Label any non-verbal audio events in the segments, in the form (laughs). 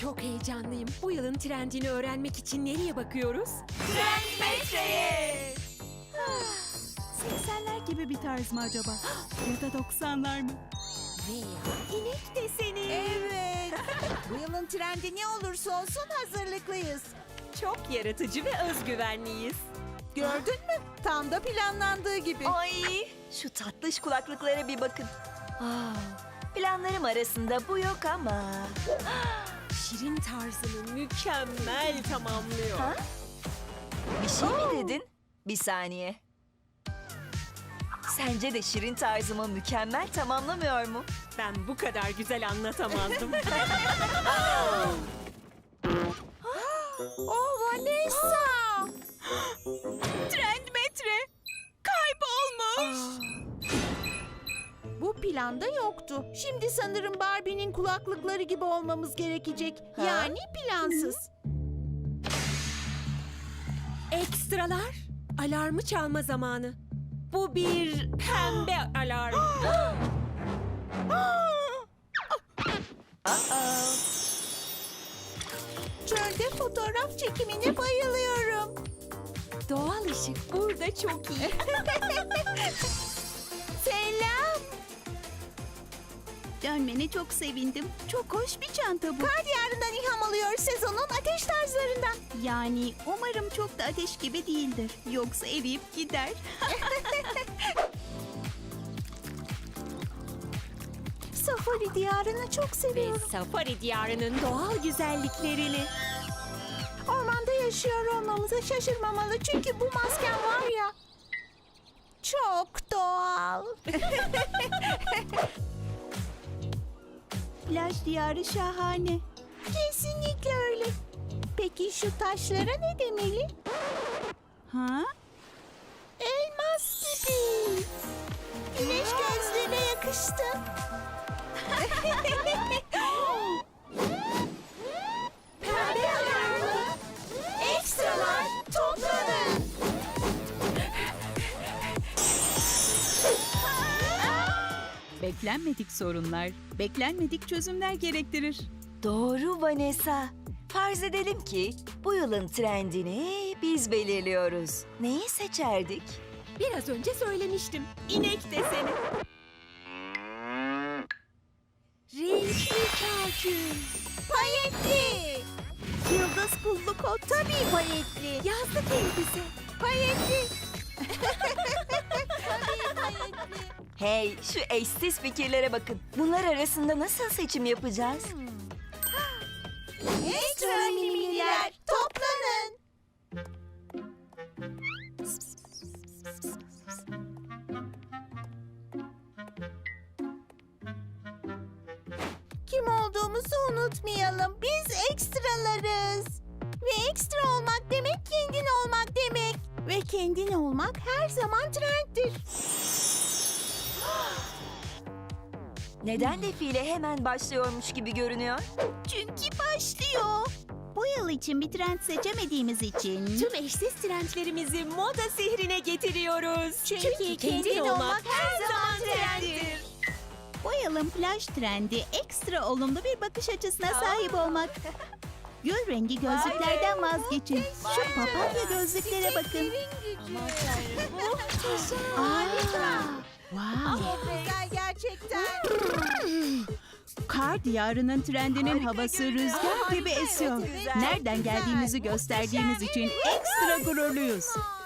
Çok heyecanlıyım. Bu yılın trendini öğrenmek için nereye bakıyoruz? Trendmetre'ye. 80'ler gibi bir tarz mı acaba? ya da 90'lar mı? İnek deseni. Evet. Bu yılın trendi ne olursa olsun hazırlıklıyız. Çok yaratıcı ve özgüvenliyiz. Gördün mü? Tam da planlandığı gibi. Ay şu tatlış kulaklıklara bir bakın. Aa, planlarım arasında bu yok ama. Şirin tarzını mükemmel tamamlıyor. Ha? Bir şey mi dedin? Bir saniye. Sence de şirin tarzımı mükemmel tamamlamıyor mu? Ben bu kadar güzel anlatamazdım. (laughs) (laughs) Bu planda yoktu. Şimdi sanırım Barbie'nin kulaklıkları gibi olmamız gerekecek. Ha? Yani plansız. Ekstralar. Alarmı çalma zamanı. Bu bir pembe alarm. Aa, (gasps) (gasps) Çölde fotoğraf çekimine bayılıyorum. Doğal ışık burada çok iyi. (laughs) Dönmene çok sevindim. Çok hoş bir çanta bu. Kar diyarından ilham alıyor sezonun ateş tarzlarından. Yani umarım çok da ateş gibi değildir. Yoksa eriyip gider. (laughs) Safari diyarını çok Ve seviyorum. safari diyarının doğal güzelliklerini. Ormanda yaşıyor olmamıza şaşırmamalı çünkü bu masken var ya. Çok doğal. (laughs) Plaj diyarı şahane. Kesinlikle öyle. Peki şu taşlara ne demeli? Ha? Elmas gibi. Güneş gözlüğüne yakıştı. (laughs) Beklenmedik sorunlar, beklenmedik çözümler gerektirir. doğru Vanessa. Farz edelim ki bu yılın trendini biz belirliyoruz. Neyi seçerdik? Biraz önce söylemiştim. İnek deseni. Renkli kakül. Payetli. Yıldız pullu kot tabii payetli. Yazlık elbise. Payetli. (laughs) Hey şu eşsiz fikirlere bakın. Bunlar arasında nasıl seçim yapacağız? Ekstra miniler toplanın. Kim olduğumuzu unutmayalım. Biz ekstralarız. Ve ekstra olmak demek kendin olmak demek. Ve kendin olmak her zaman trenddir. Neden defile hemen başlıyormuş gibi görünüyor? Çünkü başlıyor. Bu yıl için bir trend seçemediğimiz için Tüm eşsiz trendlerimizi moda sihrine getiriyoruz. Çünkü kendin olmak her zaman trenddir. bu yılın plaj trendi ekstra olumlu bir bakış açısına sahip olmak. (laughs) Gül rengi gözlüklerden vazgeçin. Şu papatya gözlüklere bakın. Harika. Wow. Güzel gerçekten. Kar diyarının trendinin havası rüzgar gibi esiyor. Nereden geldiğimizi gösterdiğimiz için ekstra gururluyuz.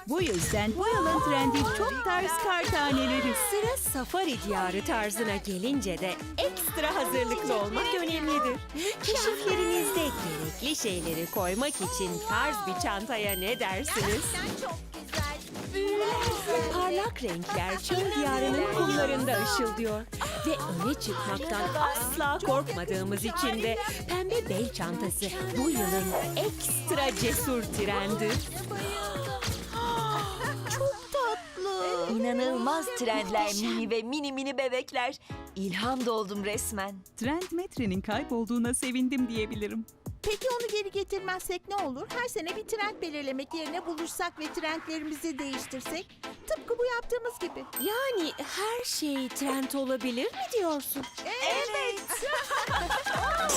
Bu yüzden bu yılın trendi çok tarz kar taneleri. Sıra safari diyarı tarzına gelince de ekstra hazırlıklı olmak önemlidir. Keşiflerinizde gerekli şeyleri koymak için tarz bir çantaya ne dersiniz? Gerçekten çok. Parlak renkler çöl diyarının kumlarında ışıldıyor. Ve öne çıkmaktan asla korkmadığımız için de pembe bel çantası bu yılın ekstra cesur trendi. İnanılmaz trendler mini ve mini mini bebekler. İlham doldum resmen. Trend metrenin kaybolduğuna sevindim diyebilirim. Peki onu geri getirmezsek ne olur? Her sene bir trend belirlemek yerine buluşsak ve trendlerimizi değiştirsek? Tıpkı bu yaptığımız gibi. Yani her şey trend olabilir mi diyorsun? Evet. (laughs)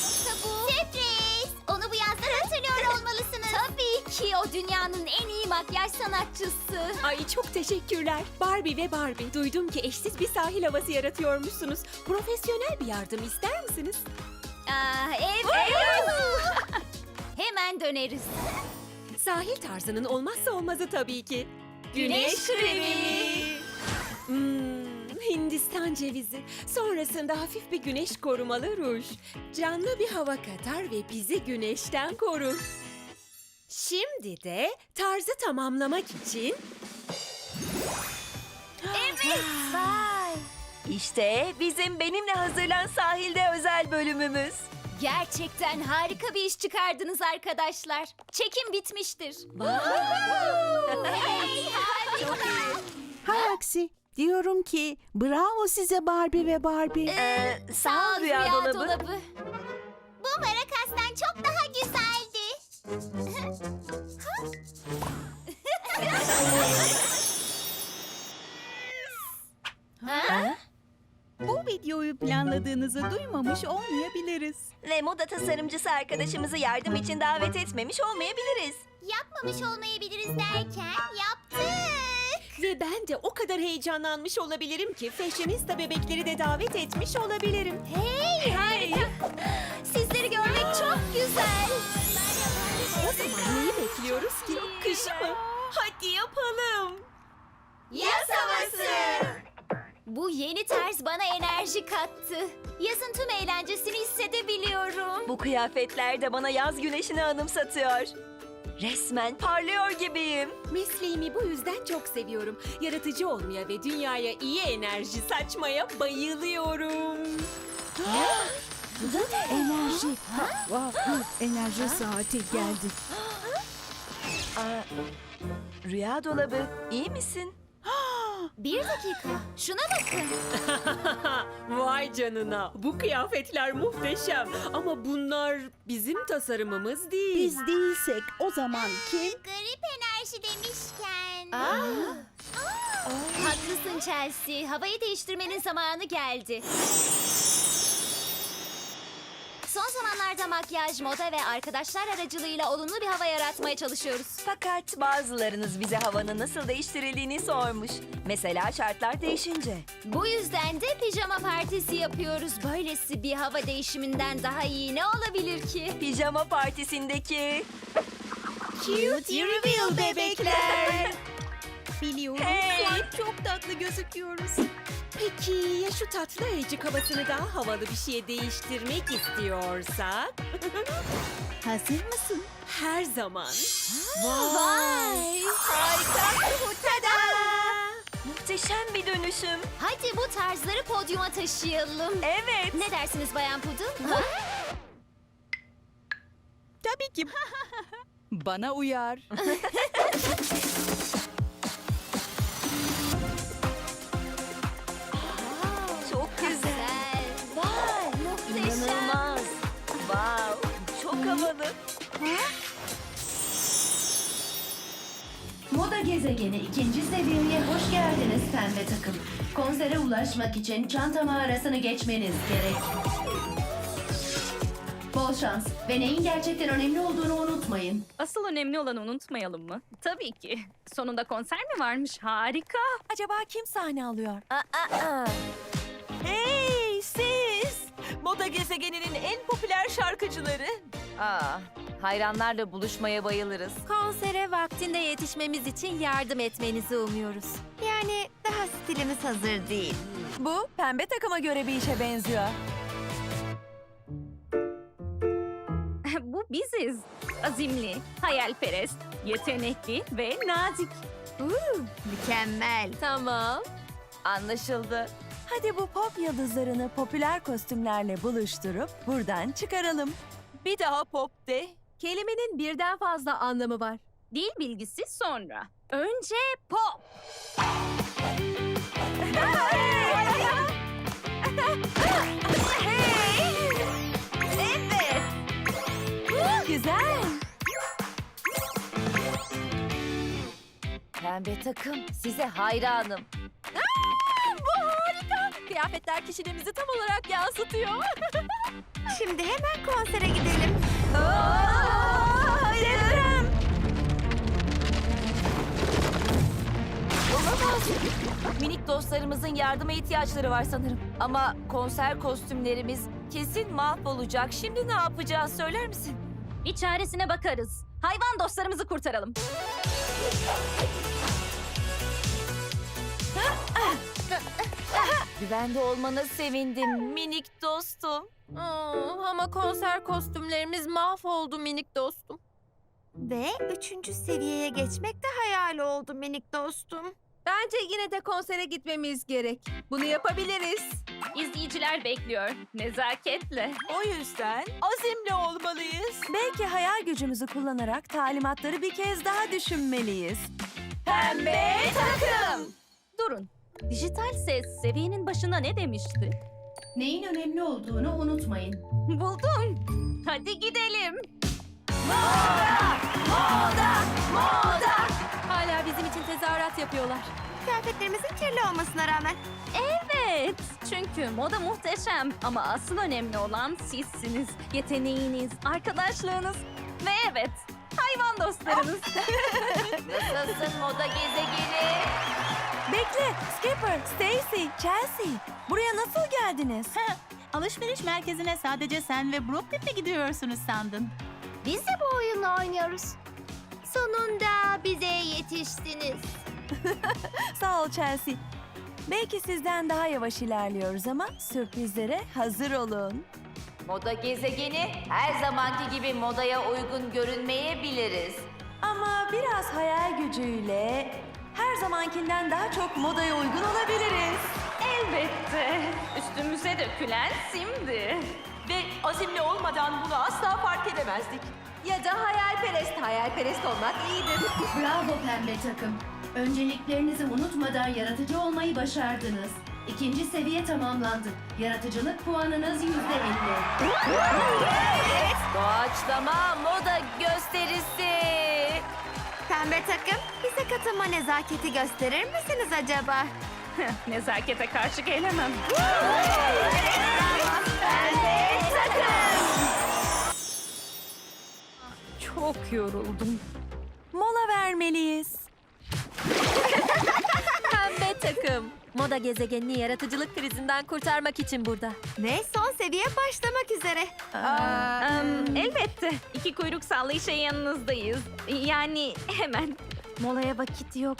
Sürpriz. Onu bu yazdan hatırlıyor olmalısınız. Tabii ki o dünyanın en iyi makyaj sanatçısı. Ay çok teşekkürler. Barbie ve Barbie duydum ki eşsiz bir sahil havası yaratıyormuşsunuz. Profesyonel bir yardım ister misiniz? Aa, evet. (laughs) Hemen döneriz. Sahil tarzının olmazsa olmazı tabii ki. Güneş kremi. Hmm, Hindistan cevizi. Sonrasında hafif bir güneş korumalı ruj. Canlı bir hava katar ve bizi güneşten korur. Şimdi de tarzı tamamlamak için Vay. İşte bizim benimle hazırlan sahilde özel bölümümüz. Gerçekten harika bir iş çıkardınız arkadaşlar. Çekim bitmiştir. hey, harika. Hay aksi. Diyorum ki bravo size Barbie ve Barbie. Ee, sağ ol Rüya, dolabı. Bu Marakas'tan çok daha güzeldi. (laughs) Ha? Bu videoyu planladığınızı duymamış olmayabiliriz. Ve moda tasarımcısı arkadaşımızı yardım için davet etmemiş olmayabiliriz. Yapmamış olmayabiliriz derken yaptık. ve ben de o kadar heyecanlanmış olabilirim ki fashionista bebekleri de davet etmiş olabilirim. Hey harika. Sizleri görmek çok güzel. O zaman neyi bekliyoruz ki? Kış mı? Hadi yapalım. Yaz havası. Bu yeni tarz bana enerji kattı. Yazın tüm eğlencesini hissedebiliyorum. Bu kıyafetler de bana yaz güneşini anımsatıyor. Resmen parlıyor gibiyim. Mesleğimi bu yüzden çok seviyorum. Yaratıcı olmaya ve dünyaya iyi enerji saçmaya bayılıyorum. Enerji. Wow, enerji saati geldi. Aa, Rüya dolabı, iyi misin? (gasps) Bir dakika. Şuna bakın. (laughs) Vay canına. Bu kıyafetler muhteşem. Ama bunlar bizim tasarımımız değil. Biz değilsek o zaman kim? (laughs) Garip enerji demişken. Haklısın Chelsea. Havayı değiştirmenin zamanı geldi. Son zamanlarda makyaj, moda ve arkadaşlar aracılığıyla olumlu bir hava yaratmaya çalışıyoruz. Fakat bazılarınız bize havanın nasıl değiştirildiğini sormuş. Mesela şartlar değişince. Bu yüzden de pijama partisi yapıyoruz. Böylesi bir hava değişiminden daha iyi ne olabilir ki? Pijama partisindeki... Cute reveal bebekler. Biliyorum. Hey! Çok tatlı gözüküyoruz. Peki ya şu tatlı ayıcık havasını daha havalı bir şeye değiştirmek istiyorsak? (laughs) Hazır mısın? Her zaman. Vay! Harika! Muhteşem bir dönüşüm. Hadi bu tarzları podyuma taşıyalım. Evet. Ne dersiniz Bayan Pudum? Tabii ki. (laughs) Bana uyar. (laughs) havalı. Moda gezegeni ikinci seviyeye hoş geldiniz pembe takım. Konsere ulaşmak için çanta mağarasını geçmeniz gerek. Bol şans ve neyin gerçekten önemli olduğunu unutmayın. Asıl önemli olanı unutmayalım mı? Tabii ki. Sonunda konser mi varmış? Harika. Acaba kim sahne alıyor? Hey siz! Moda gezegeninin en popüler şarkıcıları. Aa, hayranlarla buluşmaya bayılırız. Konsere vaktinde yetişmemiz için yardım etmenizi umuyoruz. Yani daha stilimiz hazır değil. Bu pembe takıma göre bir işe benziyor. (laughs) Bu biziz. Azimli, hayalperest, yetenekli ve nazik. Mükemmel. Tamam. Anlaşıldı. Hadi bu pop yıldızlarını popüler kostümlerle buluşturup buradan çıkaralım. Bir daha pop de. Kelimenin birden fazla anlamı var. Dil bilgisi sonra. Önce pop. Evet. Güzel. Pembe takım, size hayranım kıyafetler kişiliğimizi tam olarak yansıtıyor. (laughs) Şimdi hemen konsere gidelim. Hayırım. Olamaz. Minik dostlarımızın yardıma ihtiyaçları var sanırım. Ama konser kostümlerimiz kesin mahvolacak. Şimdi ne yapacağız söyler misin? Bir çaresine bakarız. Hayvan dostlarımızı kurtaralım. Ah! Güvende olmana sevindim minik dostum. ama konser kostümlerimiz mahvoldu minik dostum. Ve üçüncü seviyeye geçmek de hayal oldu minik dostum. Bence yine de konsere gitmemiz gerek. Bunu yapabiliriz. İzleyiciler bekliyor. Nezaketle. O yüzden azimli olmalıyız. Belki hayal gücümüzü kullanarak talimatları bir kez daha düşünmeliyiz. Pembe takım. Durun. Dijital ses seviyenin başına ne demişti? Neyin önemli olduğunu unutmayın. Buldum. Hadi gidelim. Hala bizim için tezahürat yapıyorlar. Kıyafetlerimizin kirli olmasına rağmen. Evet. Çünkü moda muhteşem ama asıl önemli olan sizsiniz. Yeteneğiniz, arkadaşlığınız ve evet hayvan dostlarınız. (laughs) Nasılsın moda gezegeni? Bekle, Skipper, Stacy, Chelsea. Buraya nasıl geldiniz? Alışveriş merkezine sadece sen ve Brooklyn mi gidiyorsunuz sandın? Biz de bu oyunu oynuyoruz. Sonunda bize yetiştiniz. (laughs) Sağ ol Chelsea. Belki sizden daha yavaş ilerliyoruz ama sürprizlere hazır olun. Moda gezegeni her zamanki gibi modaya uygun görünmeyebiliriz. Ama biraz hayal gücüyle her zamankinden daha çok modaya uygun olabiliriz. Elbette. Üstümüze dökülen simdi. Ve azimli olmadan bunu asla fark edemezdik. Ya da hayalperest, hayalperest olmak iyidir. Bravo pembe takım. Önceliklerinizi unutmadan yaratıcı olmayı başardınız. İkinci seviye tamamlandı. Yaratıcılık puanınız yüzde elli. Doğaçlama moda gösterisi. Pembe takım, bize katılma nezaketi gösterir misiniz acaba? (laughs) Nezakete karşı gelemem. Çok yoruldum. Mola vermeliyiz. (laughs) Pembe takım. Moda gezegenini yaratıcılık krizinden kurtarmak için burada. Ve son seviye başlamak üzere. Em, elbette. İki kuyruk sallayışa yanınızdayız. Yani hemen. Molaya vakit yok.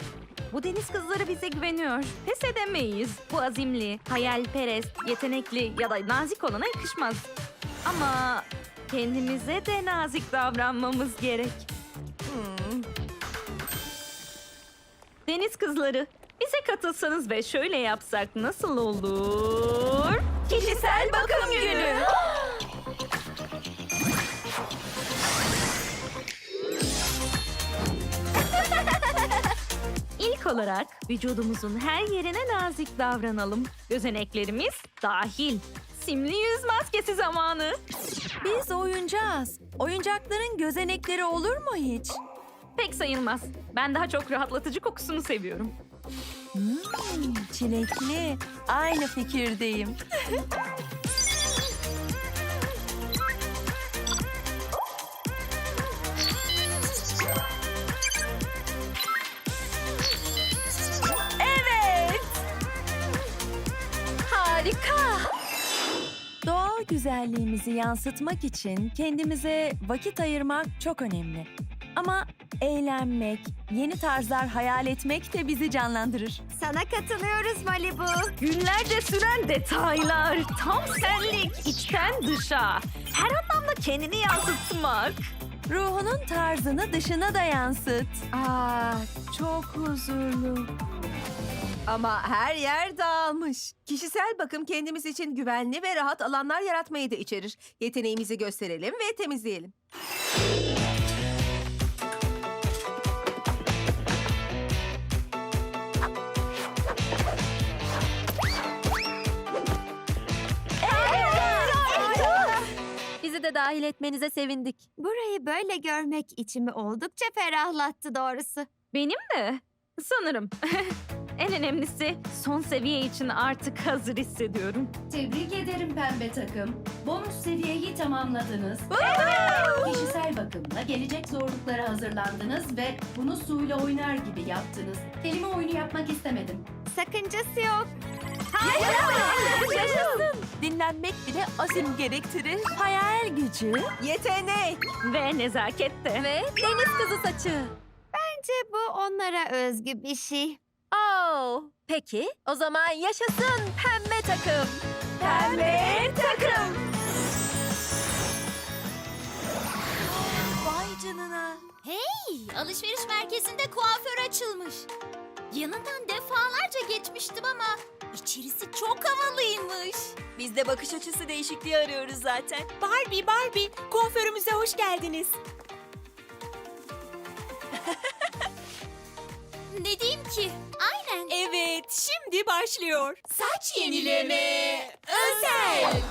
Bu deniz kızları bize güveniyor. Pes edemeyiz. Bu azimli, hayalperest, yetenekli ya da nazik olana yakışmaz. Ama kendimize de nazik davranmamız gerek. Hmm. Deniz kızları, bize katılsanız ve şöyle yapsak nasıl olur? Kişisel bakım günü. (gasps) İlk olarak vücudumuzun her yerine nazik davranalım. Gözeneklerimiz dahil. Simli yüz maskesi zamanı. Biz oyuncağız. Oyuncakların gözenekleri olur mu hiç? Pek sayılmaz. Ben daha çok rahatlatıcı kokusunu seviyorum. Çilekli. Aynı fikirdeyim. Evet. Harika. Doğal güzelliğimizi yansıtmak için kendimize vakit ayırmak çok önemli. Ama eğlenmek, yeni tarzlar hayal etmek de bizi canlandırır. Sana katılıyoruz Malibu. Günlerce süren detaylar, tam senlik, içten dışa. Her anlamda kendini yansıtmak. Ruhunun tarzını dışına da yansıt. Aa, çok huzurlu. Ama her yer dağılmış. Kişisel bakım kendimiz için güvenli ve rahat alanlar yaratmayı da içerir. Yeteneğimizi gösterelim ve temizleyelim. Dahil etmenize sevindik. Burayı böyle görmek içimi oldukça ferahlattı doğrusu. Benim de. Sanırım. (laughs) en önemlisi son seviye için artık hazır hissediyorum. Tebrik ederim pembe takım. Bonus seviyeyi tamamladınız. Kişisel bakımla gelecek zorluklara hazırlandınız ve bunu suyla oynar gibi yaptınız. Kelime oyunu yapmak istemedim. sakıncası yok. Yaşasın. Dinlenmek bile azim gerektirir. Hayal gücü. Yetenek. Ve nezakette. Ve deniz kızı saçı. Bence bu onlara özgü bir şey. Oh, peki o zaman yaşasın pembe takım. Pembe takım. Vay canına. Hey, alışveriş merkezinde kuaför açılmış. Yanından defalarca geçmiştim ama içerisi çok havalıymış. Biz de bakış açısı değişikliği arıyoruz zaten. Barbie, Barbie, kuaförümüze hoş geldiniz. (laughs) Ne diyeyim ki? Aynen. Evet, şimdi başlıyor. Saç yenileme özel.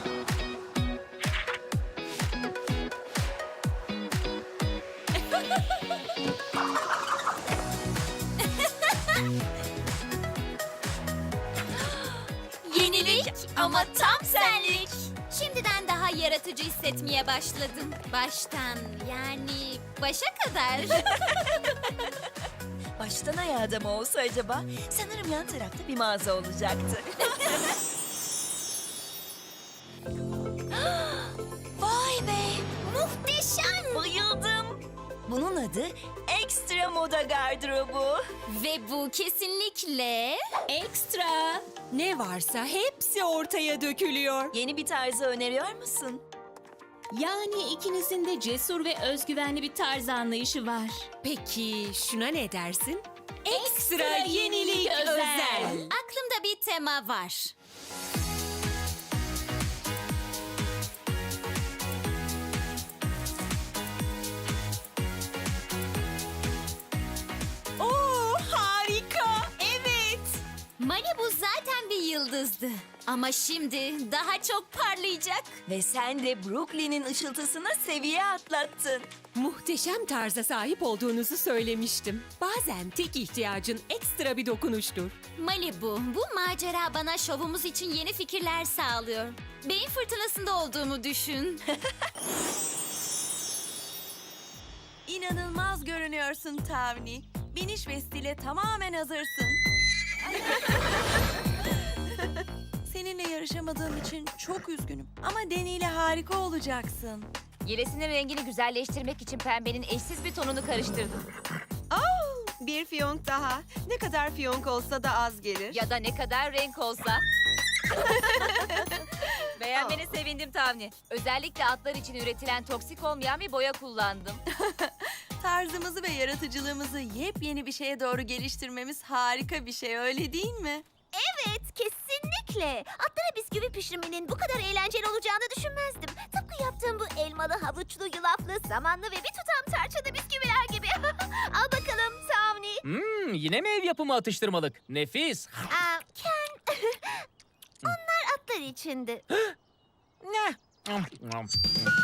Ama tam senlik. Şimdiden daha yaratıcı hissetmeye başladım. Baştan yani başa kadar. (laughs) Baştan ayağa da mı olsa acaba? Sanırım yan tarafta bir mağaza olacaktı. (gasps) (gasps) Vay be! Muhteşem. Bayıldım. Bunun adı Ekstra Moda Gardırobu. Ve bu kesinlikle Ekstra. Ne varsa hepsi ortaya dökülüyor. Yeni bir tarzı öneriyor musun? Yani ikinizin de cesur ve özgüvenli bir tarz anlayışı var. Peki şuna ne dersin? Ekstra, yenilik özel. aklımda bir tema var. Malibu zaten bir yıldızdı. Ama şimdi daha çok parlayacak. Ve sen de Brooklyn'in ışıltısına seviye atlattın. Muhteşem tarza sahip olduğunuzu söylemiştim. Bazen tek ihtiyacın ekstra bir dokunuştur. Malibu, bu macera bana şovumuz için yeni fikirler sağlıyor. Beyin fırtınasında olduğumu düşün. İnanılmaz görünüyorsun Tavni. Biniş vestile tamamen hazırsın. Seninle yarışamadığım için çok üzgünüm. Ama Deni ile harika olacaksın. Yelesinin rengini güzelleştirmek için pembenin eşsiz bir tonunu karıştırdım. Bir fiyonk daha. Ne kadar fiyonk olsa da az gelir. Ya da ne kadar renk olsa. (laughs) Beğenmene sevindim Tavni. Özellikle atlar için üretilen toksik olmayan bir boya kullandım. (laughs) Tarzımızı ve yaratıcılığımızı yepyeni bir şeye doğru geliştirmemiz harika bir şey öyle değil mi? Evet, kesinlikle. Atlara bisküvi pişirmenin bu kadar eğlenceli olacağını düşünmezdim. Tıpkı yaptığım bu elmalı, havuçlu, yulaflı, samanlı ve bir tutam tarçınlı bisküviler gibi. (laughs) Al bakalım Savni. Hmm, yine mi ev yapımı atıştırmalık? Nefis. Aa, Ken, (laughs) onlar atlar içindi. (gasps)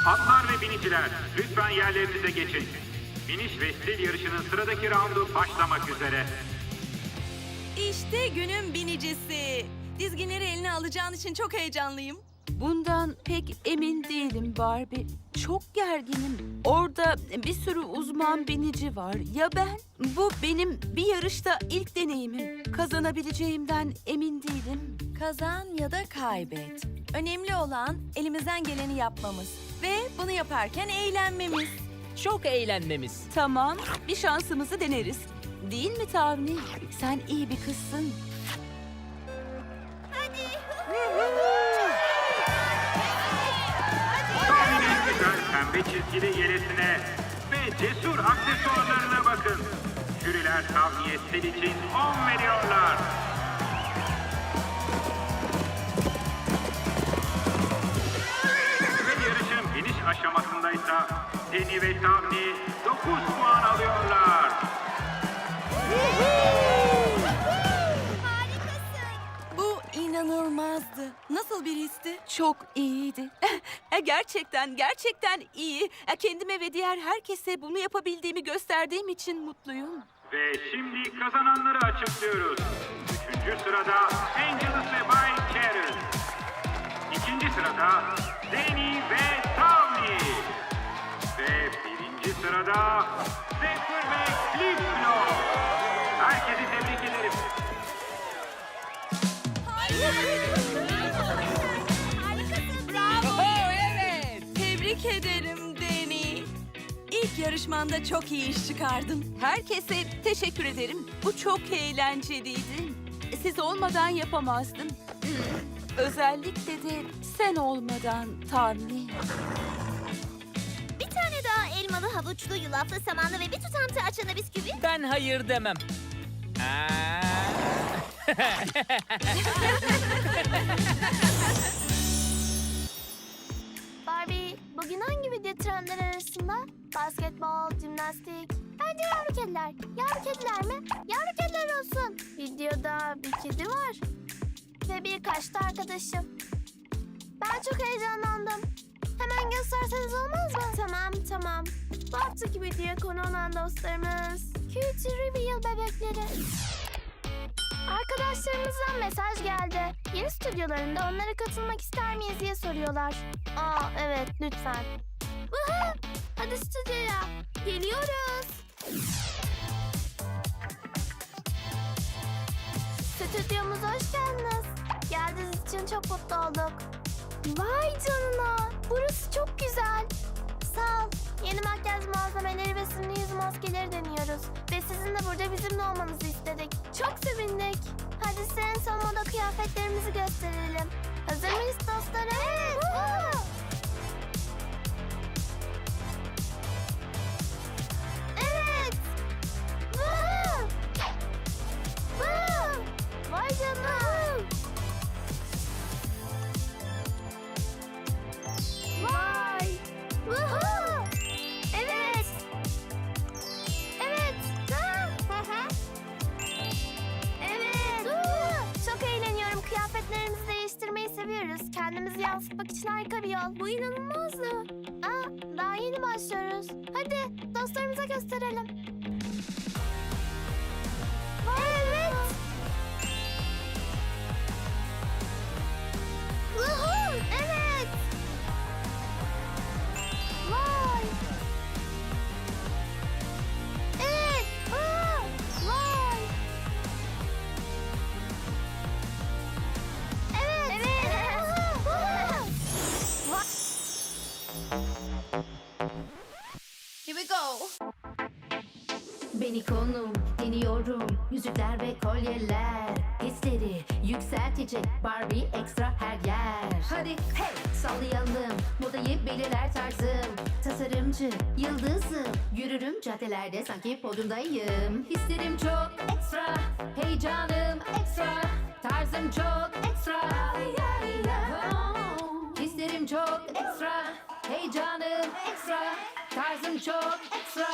Atlar ve biniciler, lütfen yerlerinize geçin. Biniş ve stil yarışının sıradaki roundu başlamak üzere. İşte günün binicisi. Dizginleri eline alacağın için çok heyecanlıyım. Bundan pek emin değilim Barbie. Çok gerginim. Orada bir sürü uzman binici var. Ya ben? Bu benim bir yarışta ilk deneyimim. Kazanabileceğimden emin değilim. Kazan ya da kaybet. Önemli olan elimizden geleni yapmamız. Ve bunu yaparken eğlenmemiz. Çok eğlenmemiz. Tamam, bir şansımızı deneriz. Değil mi Tavni? Sen iyi bir kızsın. Tahminin güzel pembe çizgili yelesine ve cesur aksesuarlarına bakın. Jüriler Tavniye stil için 10 veriyorlar. Ve yarışın biniş aşamasındaysa Deni ve Tavni 9 puan alıyorlar. Bu inanılmazdı. Nasıl bir histi? Çok iyiydi. (laughs) E, gerçekten, gerçekten iyi. E, Kendime ve diğer herkese bunu yapabildiğimi gösterdiğim için mutluyum. Ve şimdi kazananları açıklıyoruz. Üçüncü sırada Angelus ve Bay Carol. İkinci sırada Danny ve sırada Zephyr ve Flip Flop. Herkesi tebrik ederim. Oho, evet. Tebrik ederim Deni. İlk yarışmanda çok iyi iş çıkardın. Herkese teşekkür ederim. Bu çok eğlenceliydi. Siz olmadan yapamazdım. Özellikle de sen olmadan Tanrı. Elmalı, havuçlu, yulaflı, samanlı ve bir tutam tarçınlı bisküvi. Ben hayır demem. Aa. (laughs) Barbie, bugün hangi video trendler arasında? Basketbol, jimnastik. Bence yavru kediler. Yavru kediler mi? Yavru kediler olsun. Videoda bir kedi var. Ve birkaç da arkadaşım. Ben çok heyecanlandım. Hemen gösterseniz olmaz mı? Tamam, tamam. Bu haftaki videoya konu olan dostlarımız... Cutie Reveal bebekleri. Arkadaşlarımızdan mesaj geldi. Yeni stüdyolarında onlara katılmak ister miyiz diye soruyorlar. Aa evet lütfen. Vuhu! Hadi stüdyoya. Geliyoruz. Stüdyomuza hoş geldiniz. Geldiğiniz için çok mutlu olduk. Vay canına. Burası çok güzel. Sağ ol. Yeni ve maskeleri deniyoruz. Ve sizin de burada bizimle olmanızı istedik. Çok sevindik. Hadi size en son moda kıyafetlerimizi gösterelim. Hazır mıyız dostlarım? Evet. Kendimizi yansıtmak için harika bir yol. Bu inanılmazdı. Aa, daha yeni başlıyoruz. Hadi dostlarımıza gösterelim. Beni konum deniyorum. Yüzükler ve kolyeler. Hisleri yükseltecek Barbie ekstra her yer. Hadi hey sallayalım. Modayı belirler tarzım. Tasarımcı yıldızım. Yürürüm caddelerde sanki podyumdayım. Hislerim çok ekstra. Heyecanım ekstra. Tarzım çok ekstra. Hislerim çok ekstra. Heyecanım ekstra Tarzım çok ekstra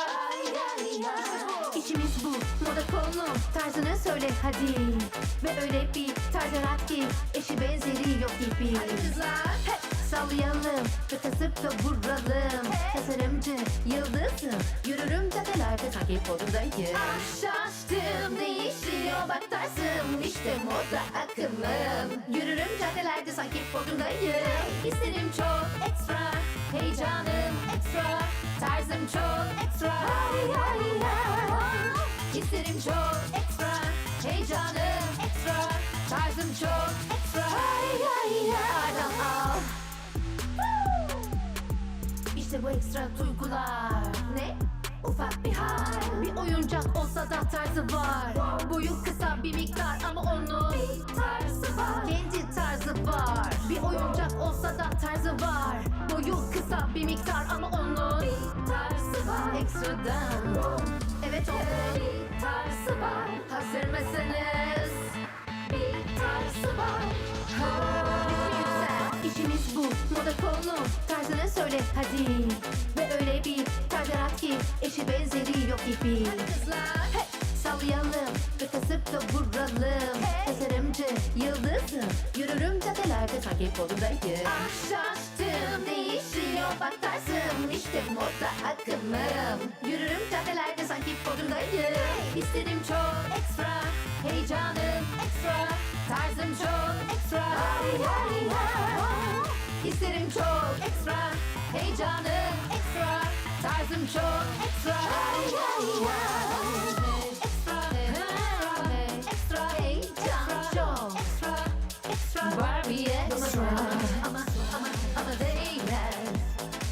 İçimiz bu. Moda konu. Tarzını söyle hadi. Ve öyle bir tarz yarat ki Eşi benzeri yok gibi. Hep sallayalım Ve kasıp da vuralım. Tasarımcı yıldızım Yürürüm caddelerde sanki podyumdayım Şaştım değişiyor bak tarzım. İşte moda akımım. Yürürüm caddelerde sanki podyumdayım Hislerim çok ekstra Heyecanım ekstra Tarzım çok ekstra. Hislerim çok ekstra Heyecanım ekstra Tarzım çok İşte bu ekstra duygular. Ne? Ufak bir hal. Bir oyuncak olsa da tarzı var. Boyu kısa bir miktar ama onun Bir tarzı var. Kendi tarzı var. Bir oyuncak olsa da tarzı var. Boyu kısa bir miktar ama onun Bir tarzı var. Ekstradan. Evet onun Bir tarzı var. Hazır mısınız? Bir tarzı var. Yüksel İşimiz bu. Moda konu Tarzını söyle hadi. Ve öyle bir tarz yarat ki Eşi benzeri yok gibi. Hey, sallayalım Ve kasıp da vuralım. Tasarımcı yıldızım Yürürüm caddelerde sanki podyumdayım Ah şaştım değişiyor bak tarzım İşte moda akımım. Yürürüm caddelerde sanki podyumdayım Hislerim çok ekstra Heyecanım ekstra Tarzım çok ekstra. Hay hay hay Hislerim çok ekstra. Heyecanım ekstra. Tarzım çok ekstra. Hay hay hay Barbie extra Ama ama ama değiller.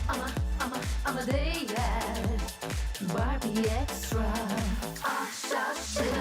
Ama ama ama değiller. Barbie extra Ah şaşırın